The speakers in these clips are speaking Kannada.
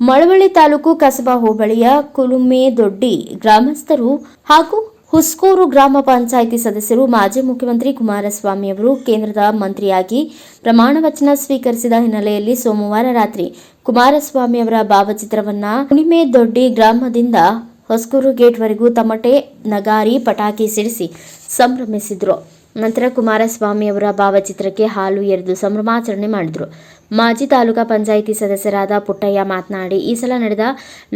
ಮಳವಳ್ಳಿ ತಾಲೂಕು ಕಸಬಾ ಹೋಬಳಿಯ ಕುಲುಮೆದೊಡ್ಡಿ ಗ್ರಾಮಸ್ಥರು ಹಾಗೂ ಹುಸ್ಕೂರು ಗ್ರಾಮ ಪಂಚಾಯಿತಿ ಸದಸ್ಯರು ಮಾಜಿ ಮುಖ್ಯಮಂತ್ರಿ ಕುಮಾರಸ್ವಾಮಿ ಅವರು ಕೇಂದ್ರದ ಮಂತ್ರಿಯಾಗಿ ಪ್ರಮಾಣ ವಚನ ಸ್ವೀಕರಿಸಿದ ಹಿನ್ನೆಲೆಯಲ್ಲಿ ಸೋಮವಾರ ರಾತ್ರಿ ಕುಮಾರಸ್ವಾಮಿ ಅವರ ಭಾವಚಿತ್ರವನ್ನ ಕುಣಿಮೆದೊಡ್ಡಿ ಗ್ರಾಮದಿಂದ ಹೊಸ್ಕೂರು ಗೇಟ್ವರೆಗೂ ತಮಟೆ ನಗಾರಿ ಪಟಾಕಿ ಸಿಡಿಸಿ ಸಂಭ್ರಮಿಸಿದ್ರು. ನಂತರ ಕುಮಾರಸ್ವಾಮಿ ಅವರ ಭಾವಚಿತ್ರಕ್ಕೆ ಹಾಲು ಎರೆದು ಸಂಭ್ರಮಾಚರಣೆ ಮಾಡಿದರು. ಮಾಜಿ ತಾಲೂಕಾ ಪಂಚಾಯಿತಿ ಸದಸ್ಯರಾದ ಪುಟ್ಟಯ್ಯ ಮಾತನಾಡಿ, ಈ ಸಲ ನಡೆದ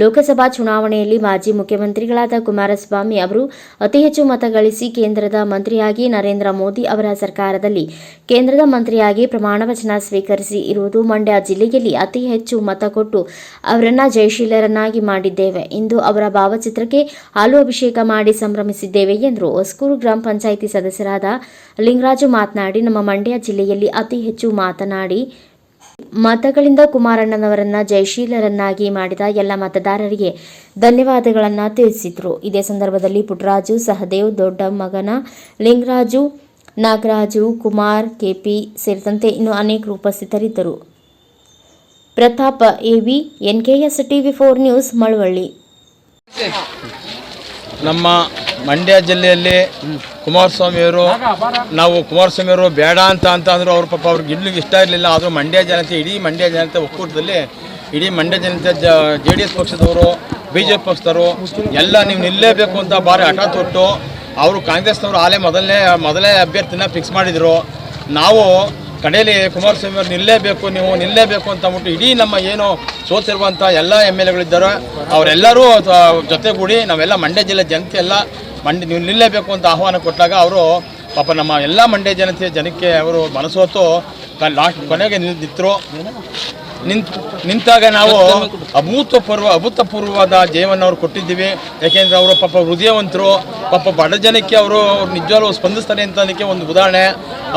ಲೋಕಸಭಾ ಚುನಾವಣೆಯಲ್ಲಿ ಮಾಜಿ ಮುಖ್ಯಮಂತ್ರಿಗಳಾದ ಕುಮಾರಸ್ವಾಮಿ ಅವರು ಅತಿ ಹೆಚ್ಚು ಮತ ಗಳಿಸಿ ಕೇಂದ್ರದ ಮಂತ್ರಿಯಾಗಿ ನರೇಂದ್ರ ಮೋದಿ ಅವರ ಸರ್ಕಾರದಲ್ಲಿ ಕೇಂದ್ರದ ಮಂತ್ರಿಯಾಗಿ ಪ್ರಮಾಣ ವಚನ ಸ್ವೀಕರಿಸಿ ಇರುವುದು ಮಂಡ್ಯ ಜಿಲ್ಲೆಯಲ್ಲಿ ಅತಿ ಹೆಚ್ಚು ಮತ ಕೊಟ್ಟು ಅವರನ್ನ ಜಯಶೀಲರನ್ನಾಗಿ ಮಾಡಿದ್ದೇವೆ. ಇಂದು ಅವರ ಭಾವಚಿತ್ರಕ್ಕೆ ಹಾಲು ಅಭಿಷೇಕ ಮಾಡಿ ಸಂಭ್ರಮಿಸಿದ್ದೇವೆ ಎಂದರು ಹೊಸಕೂರು ಗ್ರಾಮ ಪಂಚಾಯಿತಿ ಸದಸ್ಯರಾದ ಲಿಂಗರಾಜು ಮಾತನಾಡಿ, ನಮ್ಮ ಮಂಡ್ಯ ಜಿಲ್ಲೆಯಲ್ಲಿ ಅತಿ ಹೆಚ್ಚು ಮಾತನಾಡಿ ಮತಗಳಿಂದ ಕುಮಾರಣ್ಣನವರನ್ನ ಜಯಶೀಲರನ್ನಾಗಿ ಮಾಡಿದ ಎಲ್ಲ ಮತದಾರರಿಗೆ ಧನ್ಯವಾದಗಳನ್ನು ತಿಳಿಸಿದರು. ಇದೇ ಸಂದರ್ಭದಲ್ಲಿ ಪುಟ್ಟರಾಜು ಸಹದೇವ್, ದೊಡ್ಡ ಮಗನ ಲಿಂಗರಾಜು, ನಾಗರಾಜು, ಕುಮಾರ್, ಕೆಪಿ ಸೇರಿದಂತೆ ಇನ್ನು ಅನೇಕರು ಉಪಸ್ಥಿತರಿದ್ದರು. Pratap AV NKS TV four news, Malavalli. ನಮ್ಮ ಮಂಡ್ಯ ಜಿಲ್ಲೆಯಲ್ಲಿ ಕುಮಾರಸ್ವಾಮಿಯವರು, ನಾವು ಕುಮಾರಸ್ವಾಮಿಯವರು ಬೇಡ ಅಂತ ಅಂತ ಅವ್ರ ಪಾಪ ಅವ್ರಿಗೆ ಇಲ್ಲಿಗೆ ಇಷ್ಟ ಇರಲಿಲ್ಲ. ಆದರೂ ಮಂಡ್ಯ ಜನತೆ, ಇಡೀ ಮಂಡ್ಯ ಜನತೆ ಒಕ್ಕೂಟದಲ್ಲಿ, ಇಡೀ ಮಂಡ್ಯ ಜನತೆ ಜೆ ಡಿ ಎಸ್ ಪಕ್ಷದವರು, ಬಿ ಜೆ ಪಿ ಪಕ್ಷದವರು, ಎಲ್ಲ ನೀವು ನಿಲ್ಲೇಬೇಕು ಅಂತ ಭಾರಿ ಹಠ ತೊಟ್ಟು ಅವರು ಕಾಂಗ್ರೆಸ್ನವರು ಆಲೇ ಮೊದಲನೇ ಮೊದಲೇ ಅಭ್ಯರ್ಥಿನ ಫಿಕ್ಸ್ ಮಾಡಿದರು. ನಾವು ಕಡೆಯಲ್ಲಿ ಕುಮಾರಸ್ವಾಮಿ ಅವ್ರು ನಿಲ್ಲೇಬೇಕು, ನೀವು ನಿಲ್ಲೇಬೇಕು ಅಂತ ಅಂದ್ಬಿಟ್ಟು ಇಡೀ ನಮ್ಮ ಏನು ಸೋತಿರುವಂಥ ಎಲ್ಲ ಎಂ ಎಲ್ ಎಗಳಿದ್ದಾರೆ. ಅವರೆಲ್ಲರೂ ಜೊತೆಗೂಡಿ ನಾವೆಲ್ಲ ಮಂಡ್ಯ ಜಿಲ್ಲೆ ಜನತೆ ಎಲ್ಲ ಮಂಡ್ಯ ನೀವು ನಿಲ್ಲೇಬೇಕು ಅಂತ ಆಹ್ವಾನ ಕೊಟ್ಟಾಗ ಅವರು ಪಾಪ ನಮ್ಮ ಎಲ್ಲ ಮಂಡ್ಯ ಜನತೆ ಜನಕ್ಕೆ ಅವರು ಮನಸೋತು ಲಾಸ್ಟ್ ಕೊನೆಗೆ ನಿಂತಿದ್ರು. ನಿಂತ್ ನಿಂತಾಗ ನಾವು ಅಭೂತಪೂರ್ವ ಅಭೂತಪೂರ್ವವಾದ ಜಯವನ್ನು ಅವರು ಕೊಟ್ಟಿದ್ದೀವಿ. ಯಾಕೆಂದರೆ ಅವರು ಪಾಪ ಹೃದಯವಂತರು, ಪಾಪ ಬಡ ಜನಕ್ಕೆ ಅವರು ನಿಜವಾಗ್ಲೂ ಸ್ಪಂದಿಸ್ತಾರೆ ಅಂತ ಅದಕ್ಕೆ ಒಂದು ಉದಾಹರಣೆ.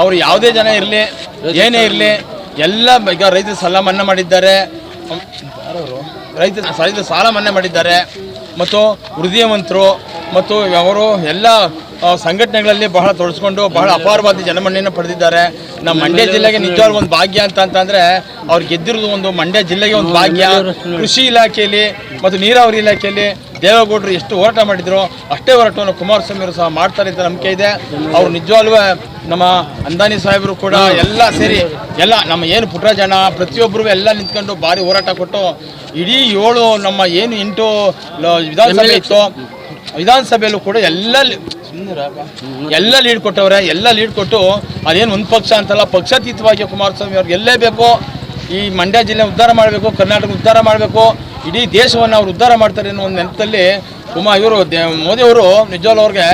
ಅವರು ಯಾವುದೇ ಜನ ಇರಲಿ, ಏನೇ ಇರಲಿ, ಎಲ್ಲ ಈಗ ರೈತರ ಸಾಲ ಮನ್ನಾ ಮಾಡಿದ್ದಾರೆ. ರೈತ ರೈತರ ಸಾಲ ಮನ್ನಾ ಮಾಡಿದ್ದಾರೆ. ಮತ್ತು ಹೃದಯವಂತರು ಮತ್ತು ಅವರು ಎಲ್ಲ ಸಂಘಟನೆಗಳಲ್ಲಿ ಬಹಳ ತೊಡಸ್ಕೊಂಡು ಬಹಳ ಅಪಾರವಾದ ಜನಮನ್ನಣೆಯನ್ನು ಪಡೆದಿದ್ದಾರೆ. ನಮ್ಮ ಮಂಡ್ಯ ಜಿಲ್ಲೆಗೆ ನಿಜವಾದ ಒಂದು ಭಾಗ್ಯ ಅಂತ ಅಂತಂದರೆ ಅವ್ರು ಗೆದ್ದಿರೋದು ಒಂದು ಮಂಡ್ಯ ಜಿಲ್ಲೆಗೆ ಒಂದು ಭಾಗ್ಯ. ಕೃಷಿ ಇಲಾಖೆಯಲ್ಲಿ ಮತ್ತು ನೀರಾವರಿ ಇಲಾಖೆಯಲ್ಲಿ ದೇವೇಗೌಡರು ಎಷ್ಟು ಹೋರಾಟ ಮಾಡಿದ್ರು, ಅಷ್ಟೇ ಹೋರಾಟವನ್ನು ಕುಮಾರಸ್ವಾಮಿ ಅವರು ಸಹ ಮಾಡ್ತಾರೆ ಅಂತ ನಂಬಿಕೆ ಇದೆ. ಅವ್ರು ನಿಜವಾಗ್ಲೂ ನಮ್ಮ ಅಂದಾನಿ ಸಾಹೇಬರು ಕೂಡ ಎಲ್ಲ ಸೇರಿ ಎಲ್ಲ ನಮ್ಮ ಏನು ಪುಟ್ರಾಜಣ್ಣ ಪ್ರತಿಯೊಬ್ಬರಿಗೂ ಎಲ್ಲ ನಿಂತ್ಕೊಂಡು ಭಾರಿ ಹೋರಾಟ ಕೊಟ್ಟು ಇಡೀ ಏಳು ನಮ್ಮ ಏನು ಎಂಟು ವಿಧಾನಸಭೆ ಇತ್ತು. ವಿಧಾನಸಭೆಯಲ್ಲೂ ಕೂಡ ಎಲ್ಲ ಎಲ್ಲ ಲೀಡ್ ಕೊಟ್ಟವ್ರೆ, ಎಲ್ಲ ಲೀಡ್ ಕೊಟ್ಟು ಅದೇನು ಒಂದು ಪಕ್ಷ ಅಂತಲ್ಲ, ಪಕ್ಷಾತೀತವಾಗಿ ಕುಮಾರಸ್ವಾಮಿ ಅವ್ರಿಗೆ ಎಲ್ಲೇ ಬೇಕು ಈ ಮಂಡ್ಯ ಜಿಲ್ಲೆ ಉದ್ಧಾರ ಮಾಡಬೇಕು, ಕರ್ನಾಟಕ ಉದ್ಧಾರ ಮಾಡಬೇಕು, ಇಡೀ ದೇಶವನ್ನು ಅವ್ರು ಉದ್ಧಾರ ಮಾಡ್ತಾರೆ ಅನ್ನೋ ಒಂದು ನೆನಪಲ್ಲಿ ಕುಮಾರ್ ಇವರು ಮೋದಿ ಅವರು ನಿಜವಾಗ್ಲೂ ಅವ್ರಿಗೆ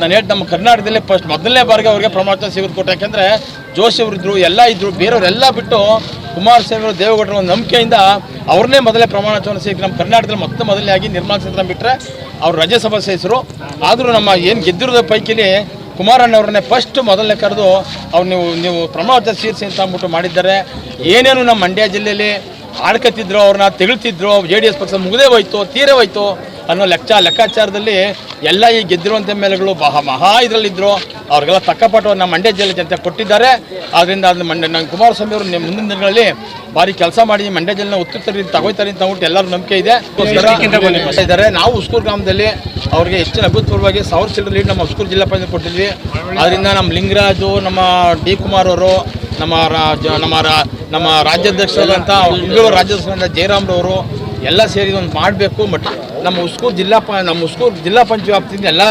ನಾನು ಹೇಳಿ ನಮ್ಮ ಕರ್ನಾಟಕದಲ್ಲಿ ಫಸ್ಟ್ ಮೊದಲನೇ ಬಾರಿಗೆ ಅವ್ರಿಗೆ ಪ್ರಮಾಣ ಸಿಗುತ್ತೆ ಕೊಟ್ಟು ಯಾಕೆಂದರೆ ಜೋಶಿ ಅವರಿದ್ರು ಎಲ್ಲ ಇದ್ರು, ಬೇರೆಯವರೆಲ್ಲ ಬಿಟ್ಟು ಕುಮಾರಸ್ವಾಮಿ ಅವರು ದೇವೇಗೌಡರ ಒಂದು ನಂಬಿಕೆಯಿಂದ ಅವ್ರನ್ನೇ ಮೊದಲೇ ಪ್ರಮಾಣ ವಚನ ಸಿಕ್ಕಿ ನಮ್ಮ ಕರ್ನಾಟಕದಲ್ಲಿ ಮತ್ತೆ ಆಗಿ ನಿರ್ಮಲಾ ಸೀತಾರಾಮನ್ ಬಿಟ್ಟರೆ ಅವ್ರು ರಾಜ್ಯಸಭಾ ಸದಸ್ಯರು. ಆದರೂ ನಮ್ಮ ಏನು ಗೆದ್ದಿರೋದ ಪೈಕಿಲಿ ಕುಮಾರಣ್ಣವ್ರನ್ನೇ ಫಸ್ಟ್ ಮೊದಲನೇ ಕರೆದು ಅವ್ರು ನೀವು ನೀವು ಪ್ರಮಾಣ ಸೇರಿಸಿ ಅಂತ ಅಂದ್ಬಿಟ್ಟು ಮಾಡಿದ್ದಾರೆ. ಏನೇನು ನಮ್ಮ ಮಂಡ್ಯ ಜಿಲ್ಲೆಯಲ್ಲಿ ಆಡ್ಕತ್ತಿದ್ರು ಅವ್ರನ್ನ ತೆಗಳ್ತಿದ್ರು ಜೆ ಡಿ ಎಸ್ ಪಕ್ಷ ಮುಗದೇ ಹೋಯ್ತು, ತೀರೇ ಹೋಯ್ತು. ಅನ್ನೋ ಲೆಕ್ಕ ಲೆಕ್ಕಾಚಾರದಲ್ಲಿ ಎಲ್ಲ ಈ ಗೆದ್ದಿರುವಂಥ ಮೇಲೆಗಳು ಎಲ್ ಎಗಳು ಬಹ ಮಹಾ ಇದರಲ್ಲಿದ್ದರು ಅವ್ರಿಗೆಲ್ಲ ತಕ್ಕಪಟ್ಟು ನಮ್ಮ ಮಂಡ್ಯ ಜಿಲ್ಲೆ ಜನತೆ ಕೊಟ್ಟಿದ್ದಾರೆ. ಆದ್ದರಿಂದ ಅದನ್ನ ಮಂಡ್ಯ ನಮ್ಮ ಕುಮಾರಸ್ವಾಮಿ ಅವರು ನಿಮ್ಮ ಮುಂದಿನ ದಿನಗಳಲ್ಲಿ ಭಾರಿ ಕೆಲಸ ಮಾಡಿ ಮಂಡ್ಯ ಜಿಲ್ಲೆನ ಉತ್ತರ ತಗೋಯ್ತಾರೆ ಅಂತ ಅಂದ್ಬಿಟ್ಟು ಎಲ್ಲರೂ ನಂಬಿಕೆ ಇದೆ. ಇದ್ದಾರೆ. ನಾವು ಉಸ್ಕೂರು ಗ್ರಾಮದಲ್ಲಿ ಅವ್ರಿಗೆ ಹೆಚ್ಚಿನ ಅಭೂತಪೂರ್ವವಾಗಿ ಸಾವಿರ ಚಿಲ್ಲರೆ ಲೀಡ್ ನಮ್ಮ ಉಸ್ಕೂರು ಜಿಲ್ಲಾ ಪಂಚಾಯತ್ ಕೊಟ್ಟಿದ್ವಿ. ಅದರಿಂದ ನಮ್ಮ ಲಿಂಗರಾಜು ನಮ್ಮ ಡಿ ಕುಮಾರ್ ಅವರು ನಮ್ಮ ನಮ್ಮ ರಾ ನಮ್ಮ ರಾಜ್ಯಾಧ್ಯಕ್ಷರಾದಂಥ ಬೆಂಗಳೂರು ರಾಜ್ಯಾಧ್ಯಕ್ಷರಾದ ಜಯರಾಮ್ರವರು ಎಲ್ಲ ಸೇರಿ ಒಂದು ಮಾಡಬೇಕು ಬಟ್ ನಮ್ಮ ಉಸ್ಕೂರು ಜಿಲ್ಲಾ ಪ ನಮ್ಮ ಉಸ್ಕೂರು ಜಿಲ್ಲಾ ಪಂಚಾಯತ್ ವ್ಯಾಪ್ತಿಯಿಂದ ಎಲ್ಲ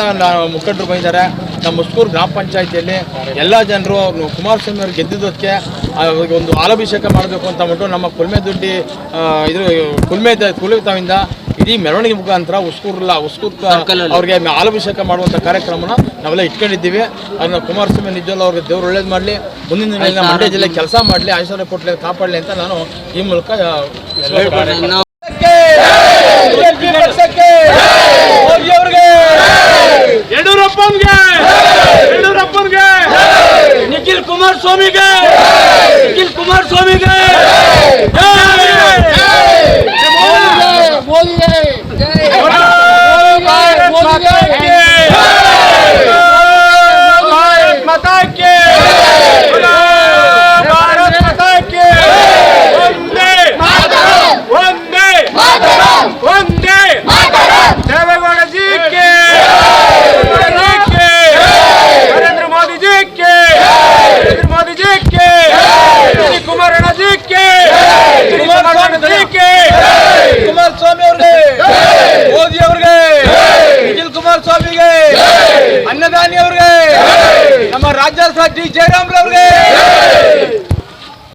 ಮುಖಂಡರು ಬಂದಿದ್ದಾರೆ. ನಮ್ಮ ಉಸ್ಕೂರು ಗ್ರಾಮ ಪಂಚಾಯತಿಯಲ್ಲಿ ಎಲ್ಲ ಜನರು ಕುಮಾರಸ್ವಾಮಿ ಅವರು ಗೆದ್ದಿದ್ದಕ್ಕೆ ಅವ್ರಿಗೆ ಒಂದು ಹಾಲಾಭಿಷೇಕ ಮಾಡಬೇಕು ಅಂತ ಅಂದ್ಬಿಟ್ಟು ನಮ್ಮ ಕುಲ್ಮೆ ದುಡ್ಡಿ ಇದು ಕುಲ್ಮೆ ಕುಲುತಾವಿಂದ ಇಡೀ ಮೆರವಣಿಗೆ ಮುಖಾಂತರ ಉಸ್ಕೂರ್ಲ ಉಸ್ಕೂರ್ ಅವ್ರಿಗೆ ಹಾಲಾಭಿಷೇಕ ಮಾಡುವಂಥ ಕಾರ್ಯಕ್ರಮನ ನಾವೆಲ್ಲ ಇಟ್ಕೊಂಡಿದ್ದೀವಿ. ಅದನ್ನ ಕುಮಾರಸ್ವಾಮಿ ನಿಜವಲ್ಲ ಅವ್ರಿಗೆ ದೇವ್ರು ಒಳ್ಳೇದು ಮಾಡಲಿ ಮುಂದಿನ ದಿನ ಮಂಡ್ಯ ಜಿಲ್ಲೆ ಕೆಲಸ ಮಾಡಲಿ ಐಶ್ವರ್ಯ ಕೊಟ್ಟಲೆ ಕಾಪಾಡಲಿ ಅಂತ ನಾನು ಈ ಮೂಲಕ ಆ, ಹೇಳ್ಕೊಳ್ತೀನಿ. ಯಡಿಯೂರಪ್ಪನ್ಗೆ ಯಡಿಯೂರಪ್ಪನ್ಗೆ ನಿಖಿಲ್ ಕುಮಾರಸ್ವಾಮಿಗೆ ನಿಖಿಲ್ ಕುಮಾರಸ್ವಾಮಿಗೆ ಭಾರತ್ ಮಾತಾ ಕಿ ಮೋದಿ ಅವರಿಗೆ. ನಿಖಿಲ್ ಕುಮಾರಸ್ವಾಮಿಗೆ. ಅನ್ನದಾನಿ ಅವರಿಗೆ. ನಮ್ಮ ರಾಜ್ಯ ಸಾಧ್ವಿ ಜಯರಾಮ್